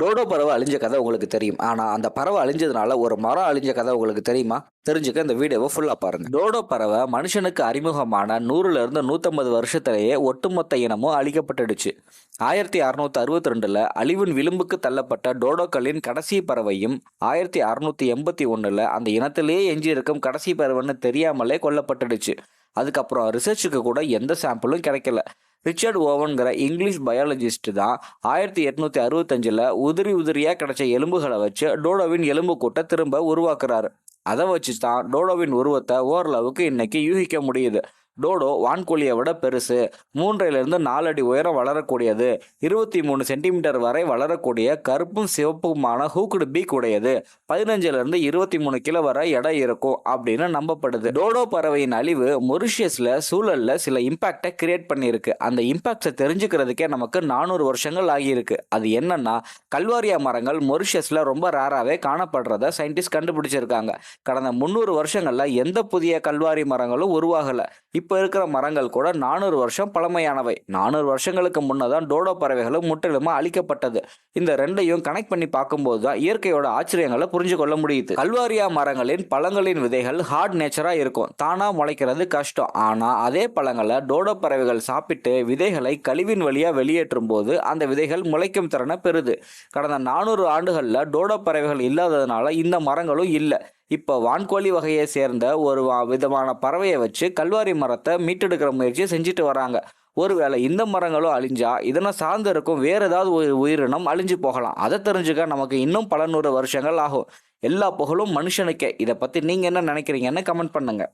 டோடோ பறவை அழிஞ்ச கதை உங்களுக்கு தெரியும். ஆனால் அந்த பறவை அழிஞ்சதுனால ஒரு மரம் அழிஞ்ச கதை உங்களுக்கு தெரியுமா? தெரிஞ்சுக்க இந்த வீடியோவை ஃபுல்லாக பாருங்க. டோடோ பறவை மனுஷனுக்கு அறிமுகமான நூறுல இருந்து நூற்றம்பது வருஷத்திலேயே ஒட்டுமொத்த இனமும் அழிக்கப்பட்டுடுச்சு. ஆயிரத்தி அறுநூத்தி அறுபத்தி ரெண்டுல அழிவின் விளிம்புக்கு தள்ளப்பட்ட டோடோக்களின் கடைசி பறவையும் ஆயிரத்தி அறுநூத்தி எண்பத்தி ஒன்றில் அந்த இனத்திலேயே எஞ்சி இருக்கும் கடைசி பறவைன்னு தெரியாமலே கொல்லப்பட்டுடுச்சு. அதுக்கப்புறம் ரிசர்ச்சுக்கு கூட எந்த சாம்பிளும் கிடைக்கல. ரிச்சர்ட் ஓவன்கிற இங்கிலீஷ் பயாலஜிஸ்ட் தான் ஆயிரத்தி எட்நூத்தி அறுபத்தஞ்சில் உதிரி உதிரியாக கிடைச்ச எலும்புகளை வச்சு டோடோவின் எலும்பு கூட்டை திரும்ப உருவாக்குறாரு. அதை வச்சு தான் டோடோவின் உருவத்தை ஓரளவுக்கு இன்னைக்கு யூகிக்க முடியுது. டோடோ வான்கோழியை விட பெருசு. மூன்றிலிருந்து நாலு அடி உயரம் வளரக்கூடியது. இருபத்தி மூணு சென்டிமீட்டர் வரை வளரக்கூடிய கருப்பும் சிவப்புமான ஹூக்குடு பீக் உடையது. பதினஞ்சிலிருந்து இருபத்தி மூணு கிலோ வரை எடை இருக்கும் அப்படின்னு நம்பப்படுது. டோடோ பறவையின் அழிவு மொரிஷியஸில் சூழலில் சில இம்பாக்டை கிரியேட் பண்ணியிருக்கு. அந்த இம்பாக்டை தெரிஞ்சுக்கிறதுக்கே நமக்கு நானூறு வருஷங்கள் ஆகியிருக்கு. அது என்னன்னா கல்வாரியா மரங்கள் மொரிஷியஸில் ரொம்ப ரேராகவே காணப்படுறத சயின்டிஸ்ட் கண்டுபிடிச்சிருக்காங்க. கடந்த முந்நூறு வருஷங்களில் எந்த புதிய கல்வாரி மரங்களும் உருவாகலை. இப்போ இருக்கிற மரங்கள் கூட நானூறு வருஷம் பழமையானவை. நானூறு வருஷங்களுக்கு முன்னதான் டோடோ பறவைகளும் முற்றிலுமா அழிக்கப்பட்டது. இந்த ரெண்டையும் கனெக்ட் பண்ணி பார்க்கும்போது தான் இயற்கையோட ஆச்சரியங்களை புரிஞ்சு கொள்ள முடியுது. கல்வாரியா மரங்களின் பழங்களின் விதைகள் ஹார்ட் நேச்சரா இருக்கும். தானா முளைக்கிறது கஷ்டம். ஆனா அதே பழங்களை டோடோ பறவைகள் சாப்பிட்டு விதைகளை கழிவின் வழியா வெளியேற்றும் போது அந்த விதைகள் முளைக்கும் திறனை பெறுது. கடந்த நானூறு ஆண்டுகளில் டோடோ பறவைகள் இல்லாததுனால இந்த மரங்களும் இல்லை. இப்போ வான்கோழி வகையை சேர்ந்த ஒரு வா- விதமான பறவையை வச்சு கல்வாரி மரத்தை மீட்டெடுக்கிற முயற்சியை செஞ்சுட்டு வராங்க. ஒருவேளை இந்த மரங்களும் அழிஞ்சா இதனை சார்ந்து இருக்கும் வேறு ஏதாவது ஒரு உயிரினம் அழிஞ்சு போகலாம். அதை தெரிஞ்சுக்க நமக்கு இன்னும் பல நூறு வருஷங்கள் ஆகும். எல்லா புகழும் மனுஷனுக்கே. இதை பற்றி நீங்கள் என்ன நினைக்கிறீங்கன்னு கமெண்ட் பண்ணுங்கள்